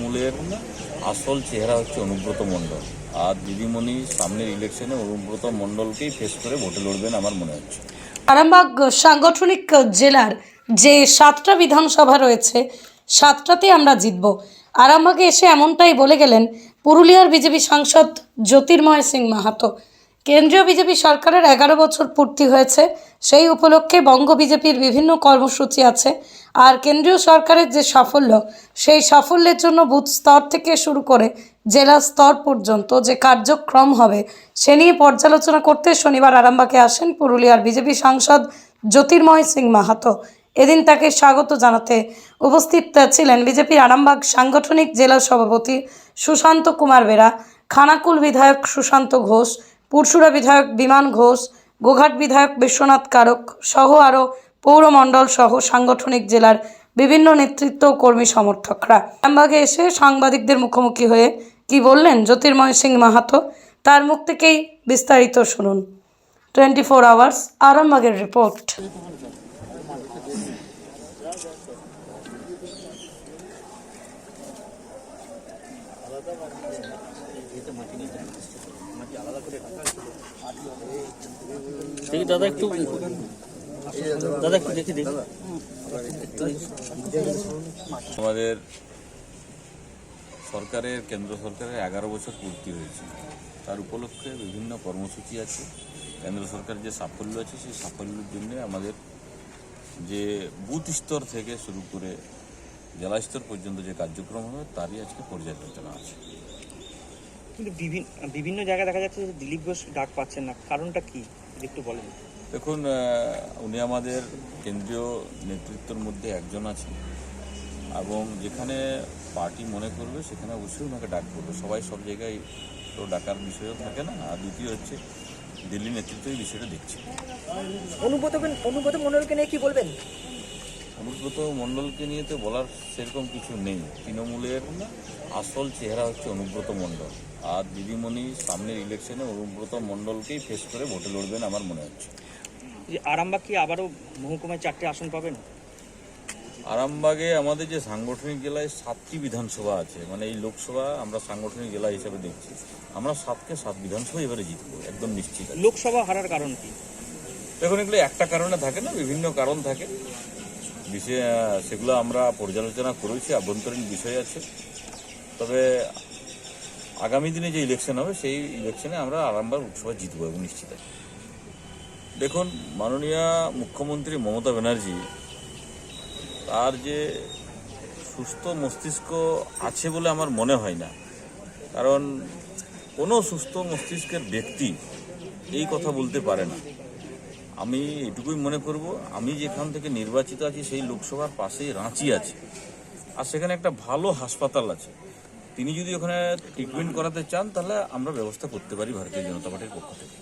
তৃণমূলের আসল চেহারা হচ্ছে অনুব্রত মণ্ডল। আর দিদিমণি সামনের ইলেকশনে অনুব্রত মণ্ডলকেই ফেস করে ভোটে লড়বেন আমার মনে হচ্ছে। আরামবাগ সাংগঠনিক জেলার যে সাতটা বিধানসভা রয়েছে সাতটাতে আমরা জিতব। আরামবাগে এসে এমনটাই বলে গেলেন পুরুলিয়ার বিজেপি সাংসদ জ্যোতির্ময় সিং মাহাতো। কেন্দ্রীয় বিজেপি সরকারের এগারো বছর পূর্তি হয়েছে, সেই উপলক্ষে বঙ্গ বিজেপির বিভিন্ন কর্মসূচি আছে। আর কেন্দ্রীয় সরকারের যে সাফল্য, সেই সাফল্যের জন্য বুথ স্তর থেকে শুরু করে জেলা স্তর পর্যন্ত যে কার্যক্রম হবে, সে নিয়ে পর্যালোচনা করতে শনিবার আরামবাগে আসেন পুরুলিয়ার বিজেপি সাংসদ জ্যোতির্ময় সিং মাহাতো। এদিন তাকে স্বাগত জানাতে উপস্থিত ছিলেন বিজেপির আরামবাগ সাংগঠনিক জেলা সভাপতি সুশান্ত কুমার বেরা, খানাকুল বিধায়ক সুশান্ত ঘোষ পুরসুরা বিধায়ক বিমান ঘোষ, গোঘাট বিধায়ক বিশ্বনাথ কারক সহ আরও পৌরমণ্ডল সহ সাংগঠনিক জেলার বিভিন্ন নেতৃত্ব কর্মী সমর্থকরা। আরামবাগে এসে সাংবাদিকদের মুখোমুখি হয়ে কি বললেন জ্যোতির্ময় সিং মাহাতো, তার মুখ থেকেই বিস্তারিত শুনুন। টোয়েন্টি ফোর আওয়ার্স, আরামবাগের রিপোর্ট। দেখি দাদা একটু দাদা একটু দেখি দেখি। আমাদের সরকারের, কেন্দ্র সরকারের এগারো বছর পূর্তি হয়েছে। তার উপলক্ষে বিভিন্ন কর্মসূচি আছে। কেন্দ্র সরকারের যে সাফল্য আছে, সেই সাফল্যের জন্য আমাদের যে বুথ স্তর থেকে শুরু করে জেলা স্তর পর্যন্ত যে কার্যক্রম হবে, তারই আজকে পর্যালোচনা আছে। কিন্তু বিভিন্ন বিভিন্ন জায়গায় দেখা যাচ্ছে যে দিলীপ ঘোষ ডাক পাচ্ছেন না। কারণটা কি? একটু বলেন। দেখুন উনি আমাদের কেন্দ্রীয় নেতৃত্বের মধ্যে একজন আছেন এবং যেখানে পার্টি মনে করবে সেখানে অবশ্যই ওনাকে ডাক করবে। সবাই সব জায়গায় তো ডাকার বিষয়ও থাকে না। আর দ্বিতীয় হচ্ছে দিল্লি নেতৃত্ব এই বিষয়টা দেখছে। অনুব্রত অনুব্রত মণ্ডলকে নিয়ে কি বলবেন? অনুব্রত মণ্ডলকে নিয়ে তো বলার সেরকম কিছু নেই। তৃণমূলের আসল চেহারা হচ্ছে অনুব্রত মণ্ডল। আর দিদিমণি সামনের ইলেকশনে অনুব্রত মণ্ডলকেই ফেস করে ভোটে লড়বেন আমার মনে হচ্ছে। আরামবাগ কি আবারও মহকুমায় চারটে আসন পাবেন? আরামবাগে আমাদের যে সাংগঠনিক জেলায় সাতটি বিধানসভা আছে মানে এই লোকসভা আমরা সাংগঠনিক জেলা হিসেবে দেখছি আমরা সাতকে সাত বিধানসভা এবারে জিতবো একদম নিশ্চিত লোকসভা হারার কারণ কি? দেখুন এগুলো একটা কারণে থাকে না বিভিন্ন কারণ থাকে। আহ, সেগুলো আমরা পর্যালোচনা করেছি আভ্যন্তরীণ বিষয় আছে। তবে আগামী দিনে যে ইলেকশন হবে, সেই ইলেকশনে আমরা আরামবাগ লোকসভা জিতবো এবং নিশ্চিত আছি। দেখুন, মাননীয় মুখ্যমন্ত্রী মমতা ব্যানার্জি, তার যে সুস্থ মস্তিষ্ক আছে বলে আমার মনে হয় না। কারণ, কোনো সুস্থ মস্তিষ্কের ব্যক্তি এই কথা বলতে পারে না। আমি এটুকুই মনে করব, আমি যেখান থেকে নির্বাচিত আছি, সেই লোকসভার পাশেই রাঁচি আছে। আর সেখানে একটা ভালো হাসপাতাল আছে। তিনি যদি ওখানে ট্রিটমেন্ট করাতে চান তাহলে আমরা ব্যবস্থা করতে পারি ভারতীয় জনতা পার্টির পক্ষ থেকে।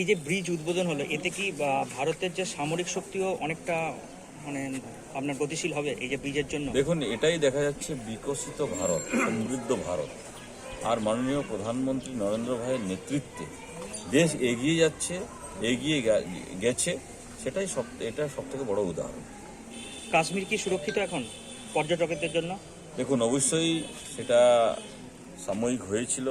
এই যে ব্রিজ উদ্বোধন হলো এতে কি ভারতের যে সামরিক শক্তিও অনেকটা মানে আপনার গতিশীল হবে এই যে ব্রিজের জন্য? দেখুন এটাই দেখা যাচ্ছে বিকশিত ভারত সমৃদ্ধ ভারত। আর মাননীয় প্রধানমন্ত্রী নরেন্দ্র ভাইয়ের নেতৃত্বে দেশ এগিয়ে যাচ্ছে এগিয়ে গেছে সেটাই সব এটা সব থেকে বড় উদাহরণ। কাশ্মীর কি সুরক্ষিত এখন পর্যটকদের জন্য? দেখুন, অবশ্যই সেটা সাময়িক হয়েছিল,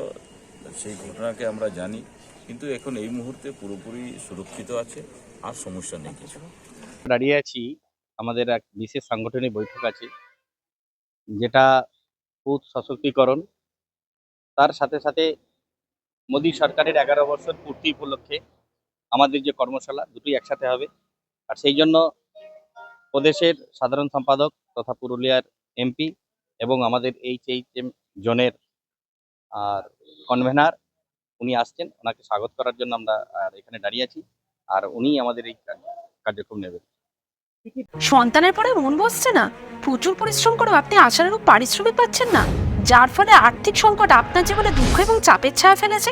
সেই ঘটনাকে আমরা জানি, কিন্তু এখন এই মুহূর্তে পুরোপুরি সুরক্ষিত আছে, আর সমস্যা নেই কিছু। দাঁড়িয়ে আছি, আমাদের এক বিশেষ সাংগঠনিক বৈঠক আছে, যেটা বুথ সশক্তিকরণ, তার সাথে সাথে মোদী সরকারের এগারো বছর পূর্তি উপলক্ষে আমাদের যে কর্মশালা, দুটোই একসাথে হবে, আর সেই জন্য প্রদেশের সাধারণ সম্পাদক তথা পুরুলিয়ার এমপি এবং আমাদের এইচ এইচ এম জোনের, আর কনভেনার উনি আসছেন। ওনাকে স্বাগত করার জন্য আমরা এখানে দাঁড়িয়ে আছি। আর উনি আমাদের এই কার্যক্রম নেবেন। সন্তানের পরে মন বসছে না। প্রচুর পরিশ্রম করে আপনি আশানুরূপ পারিশ্রমিক পাচ্ছেন না। যার ফলে আর্থিক সংকট আপনার জীবনে দুঃখ এবং চাপের ছায়া ফেলেছে।